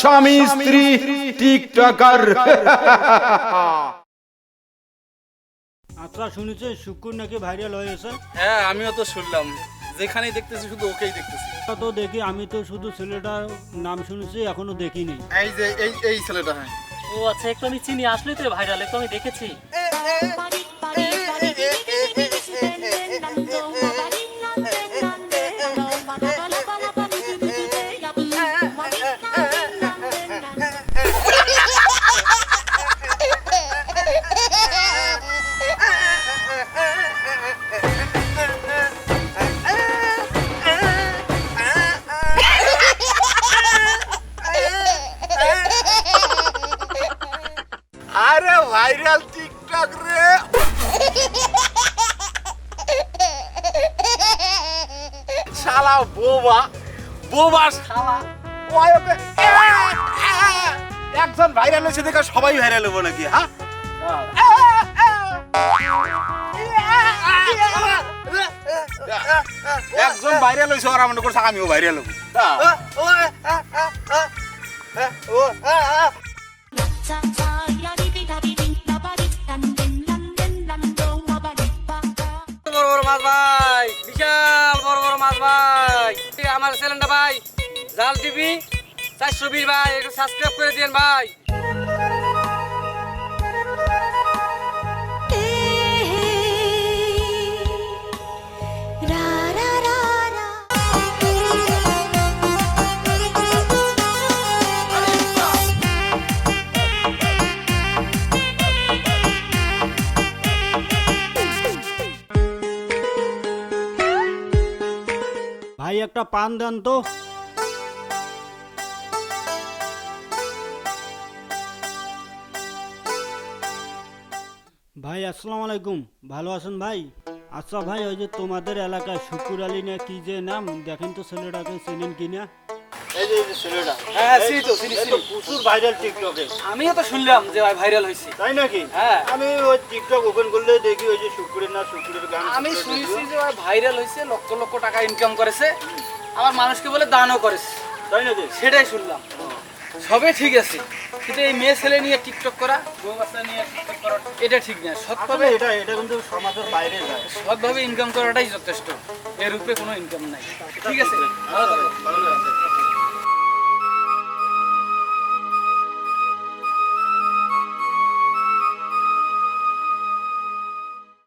স্বামী স্ত্রী টিকটকার। আচ্ছা শুনেছে শুকুর নাকি ভাইরাল হয়েছে। হ্যাঁ আমিও তো শুনলাম। যেখানেই দেখতেছি শুধু ওকেই দেখতেছি। তো দেখি আমি তো শুধু ছেলেটার নাম শুনেছি এখনও দেখিনি। এই যে এই এই ছেলেটা হ্যাঁ। ও আচ্ছা একটু আমি চিনি আসলেই তো ভাইরাল একটু আমি দেখেছি। আরে ভাইরাল টিকটক রে। শালা বোবা বোবা শালা। ওই একজন ভাইরাল হয়েছে দেখে সবাই ভাইরাল হব নাকি হ্যাঁ? একজন ভাইরাল হয়েছে ওরা মনে করছে আমিও ভাইরাল হব। বড় মাছ ভাই, বিশাল বড় বড় মাছ ভাই। আমার চ্যানেলটা ভাই, জাল টিভি চারশো বিশ ভাই একটু সাবস্ক্রাইব করে দিন ভাই। ভাই, একটা পান দেন তো। ভাই, আসসালামু আলাইকুম। ভালো আছেন ভাই? আচ্ছা ভাই, ওই যে তোমাদের এলাকায় শুকুর আলী না কি যে নাম, দেখেন তো ছেলেটাকে চেনেন কিনা আমিও তো শুনলাম যে ভাই ভাইরাল হয়েছে। তাই নাকি? হ্যাঁ। আমি ওই টিকটক ওপেন করলে দেখি ওই যে শুকুরের না শুকুরের গান আমি শুনেছি যে ভাইরাল হয়েছে লক্ষ লক্ষ টাকা ইনকাম করেছে। আবার মানুষকে বলে দানও করেছে। তাই নাকি? সেটাই শুনলাম। সবে ঠিক আছে। কিন্তু এই মেয়ে ছেলে নিয়ে টিকটক করা বউ বাচ্চা নিয়ে টিকটক করা এটা ঠিক না। সৎভাবে এটা এটা কিন্তু সমাজের বাইরে যায়। সৎভাবে ইনকাম করাটাই যথেষ্ট। এর উপরে কোনো ইনকাম নাই। ঠিক আছে? ভালো থাকো।